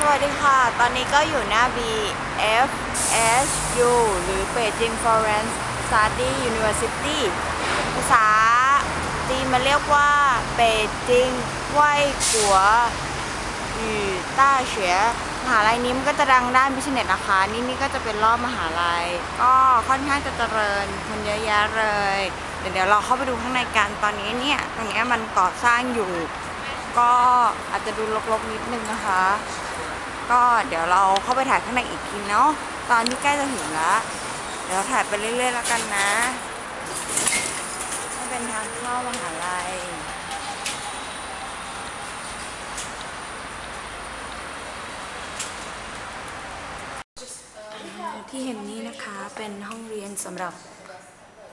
สวัสดีค่ะ ตอนนี้ก็อยู่หน้า BFSU หรือ Beijing Foreign Study University ภาษาจีนมันเรียกว่าเปจิงไหวกัวหยู่ต้าเฉวยมหาลัยนี้มันก็จะดังด้านบิสเนสนะคะ นี่นี่ก็จะเป็นรอบมหาลัย ก็ค่อนข้างจะเจริญคนเยอะแยะเลย เดี๋ยวเดี๋ยวเราเข้าไปดูข้างในกันตอนนี้เนี่ยตรงเนี้ยมันก่อสร้างอยู่ ก็อาจจะดูรกๆนิดนึงนะคะ ก็เดี๋ยวเราเข้าไปถ่ายข้างในอีกทีเนาะตอนที่ใกล้จะถึงแล้วเดี๋ยวถ่ายไปเรื่อยๆแล้วกันนะนี่เป็นทางเข้ามหาลัยที่เห็นนี้นะคะเป็นห้องเรียนสำหรับ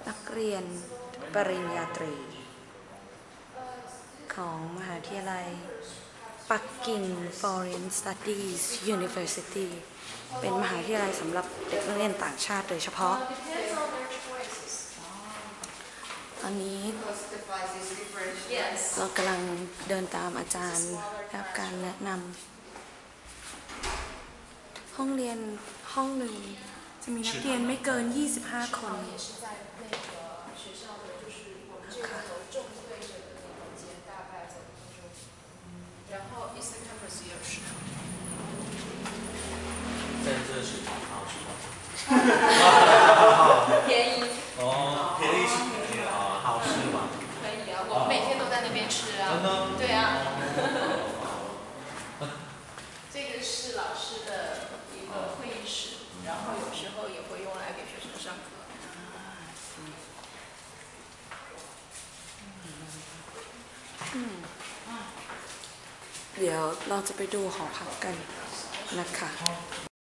นักเรียนปริญญาตรี ของมหาวิทยาลัย ปักกิ่ง Foreign Studies University เป็นมหาวิทยาลัยสำหรับเด็กนักเรียนต่างชาติโดยเฉพาะ ตอนนี้เรากำลังเดินตามอาจารย์รับการแนะนำห้องเรียนห้องหนึ่งจะมีนักเรียนไม่เกิน 25 คน 在这是好好吃吗？便宜哦，便宜是便宜啊，好吃吗？可以啊，我们每天都在那边吃真啊。的？对啊， เดี๋ยวเราจะไปดูหอพักกันนะคะ